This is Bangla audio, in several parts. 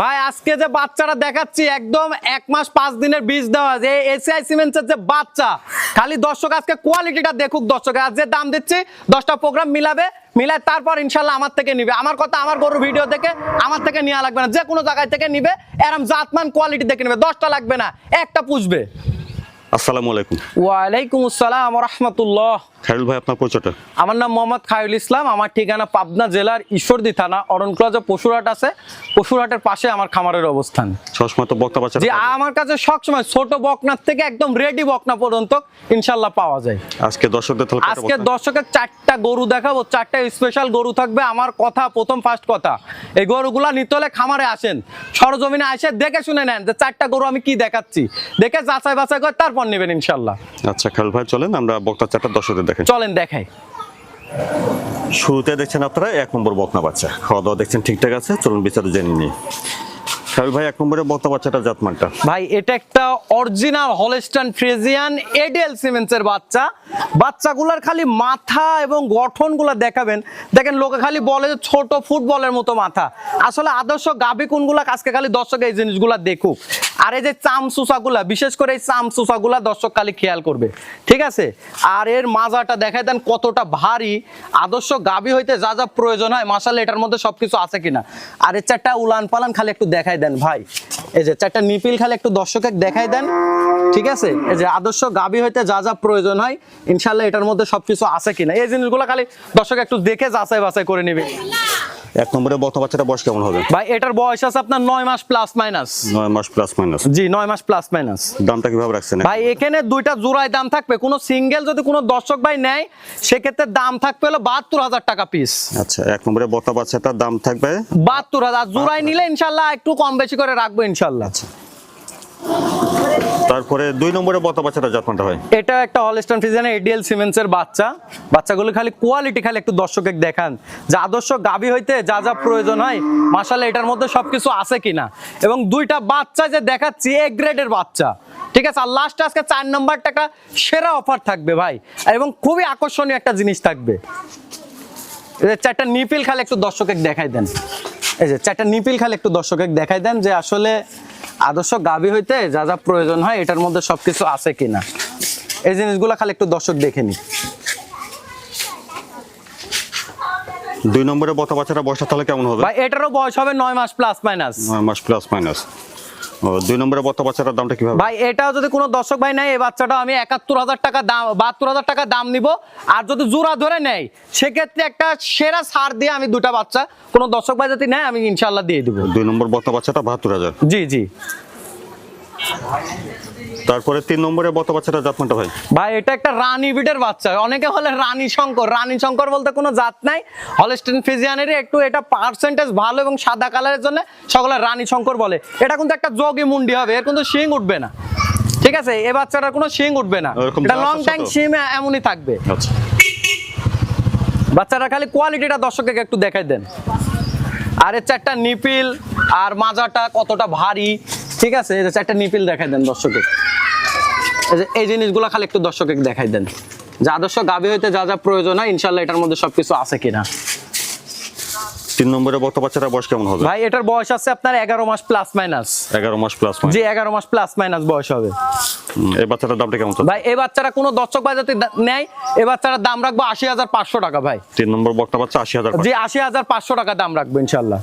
ভাই আজকে যে বাচ্চাটা দেখাচ্ছি একদম এক মাস পাঁচ দিনের বীজ দেওয়া যে এসিআই সিমেন্টসের যে বাচ্চা খালি দর্শক আজকে কোয়ালিটিটা দেখুক দর্শক। আজ যে দাম দিচ্ছি দশটা প্রোগ্রাম মিলাবে মিলায় তারপর ইনশাল্লাহ আমার থেকে নিবে। আমার কথা আমার গরুর ভিডিও দেখে আমার থেকে নেওয়া লাগবে না। যে কোনো জায়গায় থেকে নিবে এরম জাতমান কোয়ালিটি দেখে নেবে। দশটা লাগবে না একটা পুষবে। আসসালামু আলাইকুম। ওয়ালাইকুম আসসালাম রহমতুল্লাহ। খায়রুল ভাই আপনার পরিচয়টা? আমার নাম মোহাম্মদ খায়ুল ইসলাম আমার ঠিকানা পাবনা জেলার ঈশ্বরদী থানা অরণকুলা পশুরহাট আছে পশুরহাটের পাশে আমার খামারের অবস্থান। সবসময় তো বক্তা বাচ্চা যে আমার কাছে সবসময় ছোট বকনার থেকে একদম রেডি বকনা পর্যন্ত ইনশাল্লাহ পাওয়া যায়। আজকে দর্শকদের আজকে দর্শকের চারটা গরু দেখাবো চারটা স্পেশাল গরু থাকবে। আমার কথা প্রথম ফার্স্ট কথা। এই গরুগুলা নিতে হলে খামারে আসেন সরজমিনে আসে দেখে শুনে নেন যে চারটা গরু আমি কি দেখাচ্ছি। দেখে যাচাই বাছাই করে তারপর নেবেন ইনশাল্লাহ। আচ্ছা খায়রুল ভাই চলেন আমরা বক্তা চারটা দর্শকদের দেখেন। চলেন দেখাই। শুরুতে দেখছেন আপনারা এক নম্বর বকনা বাচ্চা। খাওয়া দাওয়া দেখছেন ঠিকঠাক আছে? চলুন বিচারে জেনে নিই। ভাই এক নম্বরে বকনা বাচ্চাটা জাতমানটা। ভাই এটা একটা অরিজিনাল ফ্রেজিয়ান এডিএল সিমেন্সের বাচ্চা। বাচ্চাগুলার খালি মাথা এবং গঠনগুলো দেখাবেন। দেখেন লোকে খালি বলে যে ছোট ফুটবলের মতো মাথা। আসলে আদর্শ গাবি কোনগুলা আজকে খালি দর্শক এই জিনিসগুলা দেখুক। আর এই যে চাম চামচুসাগুলা বিশেষ করে এই চাম চামচুসাগুলা দর্শক খালি খেয়াল করবে। ঠিক আছে? আর এর মাজাটা দেখায় দেন কতটা ভারী। আদর্শ গাবি হইতে যা যা প্রয়োজন হয় মাসালে এটার মধ্যে সবকিছু আছে কিনা। আর এর চারটা উলান পালান খালি একটু দেখাই দেন ভাই। এই যে চারটা নিপিল খালি একটু দর্শকে দেখাই দেন। ঠিক আছে? এই যে আদর্শ গাবি হইতে যা যা প্রয়োজন হয় ইনশাল্লাহ এটার মধ্যে সবকিছু আছে কিনা। এই জিনিসগুলো খালি দর্শক একটু দেখে যাচাই বাছাই করে নেবে। এক নম্বরে বকনা বাচ্চাটা বয়স কেমন হবে? ভাই এটার বয়স আছে আপনার নয় মাস প্লাস মাইনাস নয় মাস প্লাস মাইনাস জি নয় মাস প্লাস মাইনাস দামটা কীভাবে রাখছেন ভাই এখানে দুইটা জোড়ায় দাম থাকবে। কোনো সিঙ্গেল যদি কোনো দর্শক ভাই নেয় সেক্ষেত্রে দাম থাকবে হলো বাহাত্তর হাজার টাকা পিস আচ্ছা এক নম্বরে বকনা বাচ্চাটার দাম থাকবে? বাহাত্তর হাজার। জোড়ায় নিলে ইনশাল্লাহ একটু কম বেশি করে রাখব ইনশাল্লাহ। তারপরে দুই নম্বরে বকনা বাচ্চাটা জাতমানটা হয় এটা একটা হলস্টান ফিজিয়ান এডিএল সিমেন্সের বাচ্চা। বাচ্চাগুলো খালি কোয়ালিটি খালি একটু দর্শকে দেখান। যে আদর্শ গাবি হইতে যা যা প্রয়োজন হয় মাসালে এটার মধ্যে সবকিছু আছে কিনা। এবং দুইটা বাচ্চা যে দেখাচ্ছি এ গ্রেডের বাচ্চা। ঠিক আছে? আর লাস্টে আজকে চার নম্বর টাকা সেরা অফার থাকবে ভাই। এবং খুবই আকর্ষণীয় একটা জিনিস থাকবে। চারটা নিপিল খালি একটু দর্শকে দেখাই দেন। এই যে চারটা নিপিল খালে একটু দর্শকে দেখাই দেন যে আসলে আদর্শ গাবি হইতে যা যা প্রয়োজন হয় এটার মধ্যে সবকিছু আছে কিনা। এই জিনিসগুলো খালি একটু দর্শক দেখে নি দুই নম্বরে বকনা বাচ্চাটা বয়সটা তাহলে কেমন হবে? ভাই এটারও বয়স হবে নয় মাস প্লাস মাইনাস নয় মাস প্লাস মাইনাস দুই নম্বরে বকনা বাচ্চাটার দামটা কীভাবে? ভাই এটাও যদি কোনো দর্শক ভাই নেয় এই বাচ্চাটা আমি একাত্তর হাজার টাকা দাম বাহাত্তর হাজার টাকা দাম নিব। আর যদি জোড়া ধরে নেয় সেক্ষেত্রে একটা সেরা ছাড় দিয়ে আমি দুটা বাচ্চা কোনো দর্শক ভাই যদি নেয় আমি ইনশাল্লাহ দিয়ে দিব। দুই নম্বর বকনা বাচ্চাটা বাহাত্তর হাজার। জি জি। তারপরে তিন নম্বরে বকনা বাচ্চাটা জাতমানটা ভাই? ভাই এটা একটা রানী বিটের বাচ্চা। অনেকে হলে রানী শঙ্কর। রানী শঙ্কর বলতে কোনো জাত নাই। হলস্টেন ফিজিয়ানের একটু এটা পার্সেন্টেজ ভালো এবং সাদা কালারের জন্য সকলে রানী শঙ্কর বলে। এটা কিন্তু একটা যোগী মুন্ডি হবে। এর কিন্তু শিং উঠবে না। ঠিক আছে? এ বাচ্চাটার কোনো শিং উঠবে না। এটা লং টাইম? শিম এমনই থাকবে। আচ্ছা। বাচ্চারা খালি কোয়ালিটিটা দর্শককে একটু দেখাই দেন। আর এর চারটা নিপিল আর মাজাটা কতটা ভারী। ঠিক আছে এই যে চারটা নিপিল দেখাই দেন দর্শকে এই জিনিসগুলো খালি একটু দর্শকে দেখাই দেন। যে আদর্শ গাভী হইতে যা যা প্রয়োজন হয় ইনশাল্লাহ এটার মধ্যে সবকিছু আছে কিনা। তিন নম্বরে বকনা বাচ্চাটা বয়স কেমন হবে? ভাই এটার বয়স আছে আপনার এগারো মাস প্লাস মাইনাস এগারো মাস প্লাস জি এগারো মাস প্লাস মাইনাস বয়স হবে। এই বাচ্চাটার দামটা কেমন চলছে ভাই এই কোনো দর্শক ভাই দা- নেয় এই বাচ্চাটার দাম রাখব আশি হাজার পাঁচশো টাকা ভাই। তিন নম্বর বাচ্চা আশি হাজার জি আশি হাজার পাঁচশো টাকা দাম রাখব ইনশাল্লাহ।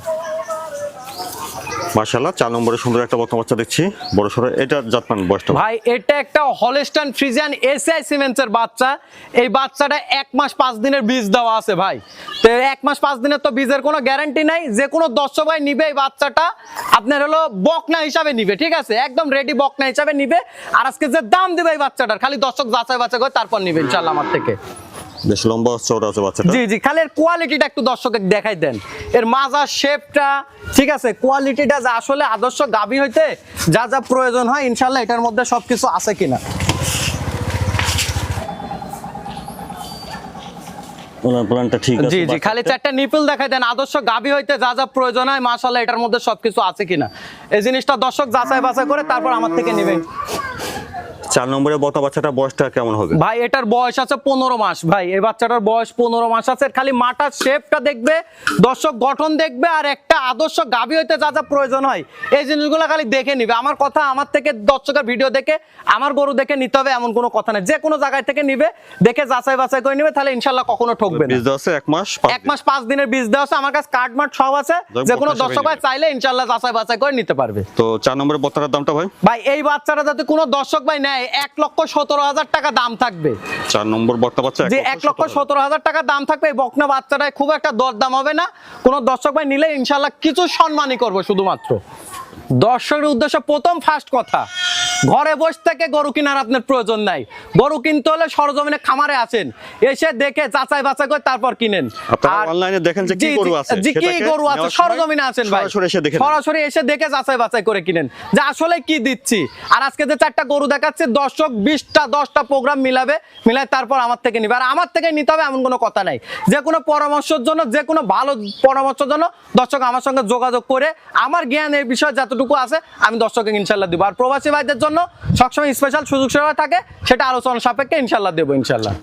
মার্শাল্লাহ চার নম্বরে সুন্দর একটা বকনা বাচ্চা দেখছি। বড় সড়ো, এটা জাতমান বয়সটা ভাই, এটা একটা হলস্টান ফ্রিজিয়ান এসআই সিমেন্টসের বাচ্চা। এই বাচ্চাটা এক মাস পাঁচ দিনের বীজ দেওয়া আছে ভাই। তো এক মাস পাঁচ দিনের তো বীজের কোনো গ্যারান্টি নাই। যে কোনো দর্শক ভাই নিবে এই বাচ্চাটা, আপনার হলো বকনা হিসাবে নিবে, ঠিক আছে? একদম রেডি বকনা হিসাবে নিবে। আর আজকে যে দাম দিবে এই বাচ্চাটার, খালি দর্শক যাচাই বাছাই করে তারপর নিবে ইনশাল্লাহ আমার থেকে। বেশ লম্বা চৌড়া আছে বাচ্চাটা? জি জি খালি এর কোয়ালিটিটা একটু দর্শকে দেখাই দেন। এর মাজার শেপটা ঠিক আছে? কোয়ালিটিটা যা আসলে আদর্শ গাবি হইতে যা যা প্রয়োজন হয় ইনশাল্লাহ এটার মধ্যে সবকিছু আছে কিনা। ওনার প্ল্যানটা ঠিক আছে জি জি খালি চারটা নিপিল দেখাই দেন আদর্শ গাবি হইতে যা যা প্রয়োজন হয় এটার মধ্যে সবকিছু আছে কিনা। এই জিনিসটা দর্শক যাচাই বাছাই করে তারপর আমার থেকে নেবেন চার নম্বরে বত বাচ্চাটা বয়সটা কেমন হবে? ভাই এটার বয়স আছে পনেরো মাস ভাই। এই বাচ্চাটার বয়স পনেরো মাস আছে। খালি মাটার শেপটা দেখবে দর্শক গঠন দেখবে আর একটা আদর্শ গাভী হইতে যা যা প্রয়োজন হয় এই জিনিসগুলো খালি দেখে নিবে। আমার কথা আমার থেকে দর্শকের ভিডিও দেখে আমার গরু দেখে নিতে হবে এমন কোনো কথা নেই। যে কোনো জায়গায় থেকে নিবে দেখে যাচাই বাছাই করে নিবে তাহলে ইনশাল্লাহ কখনো ঠকবে বীজ দেওয়া আছে এক মাস এক মাস পাঁচ দিনের বীজ দেওয়া আছে আমার কাছে কার্ড মার্ট সব আছে। যে কোনো দর্শক ভাই চাইলে ইনশাল্লাহ যাচাই বাছাই করে নিতে পারবে। তো চার নম্বরের বকনাটার দামটা ভাই? ভাই এই বাচ্চাটা যাতে কোনো দর্শক ভাই নেয় এক লক্ষ সতেরো হাজার টাকা দাম থাকবে। চার নম্বর বকনা বাচ্চা যে এক লক্ষ সতেরো হাজার। টাকা দাম থাকবে এই বকনা বাচ্চাটায় খুব একটা দরদাম হবে না। কোনো দর্শক ভাই নিলে ইনশাল্লাহ কিছু সম্মানই করব শুধুমাত্র। দর্শকের উদ্দেশ্য প্রথম ফার্স্ট কথা ঘরে বসে থেকে গরু কেনার আপনার প্রয়োজন নাই। গরু কিনতে হলে সরজমিনে খামারে আছেন এসে দেখে যাচাই বাছাই করে তারপর কিনেন। আর- অনলাইনে দেখেন যে কি গরু আছে জি কি গরু আছে সরজমিনে আছেন ভাই। সরাসরি এসে দেখে নেন। সরাসরি এসে দেখে যাচাই বাছাই করে কিনেন। যে আসলে কি দিচ্ছি? আর আজকে যে চারটা গরু দেখাচ্ছে দর্শক বিশটা দশটা প্রোগ্রাম মিলাবে মিলাই তারপর আমার থেকে নিবে। আর আমার থেকে নিতে হবে এমন কোনো কথা নাই। যে কোনো পরামর্শের জন্য যে কোনো ভালো পরামর্শের জন্য দর্শক আমার সঙ্গে যোগাযোগ করে আমার জ্ঞান এই বিষয়ে যতটুকু আছে আমি দর্শককে ইনশাল্লাহ দিব। আর প্রবাসী ভাইদের জন্য সবসময় স্পেশাল সুযোগ সুবিধা থাকে সেটা আলোচনা সাপেক্ষে ইনশাল্লাহ দেবো ইনশাল্লাহ।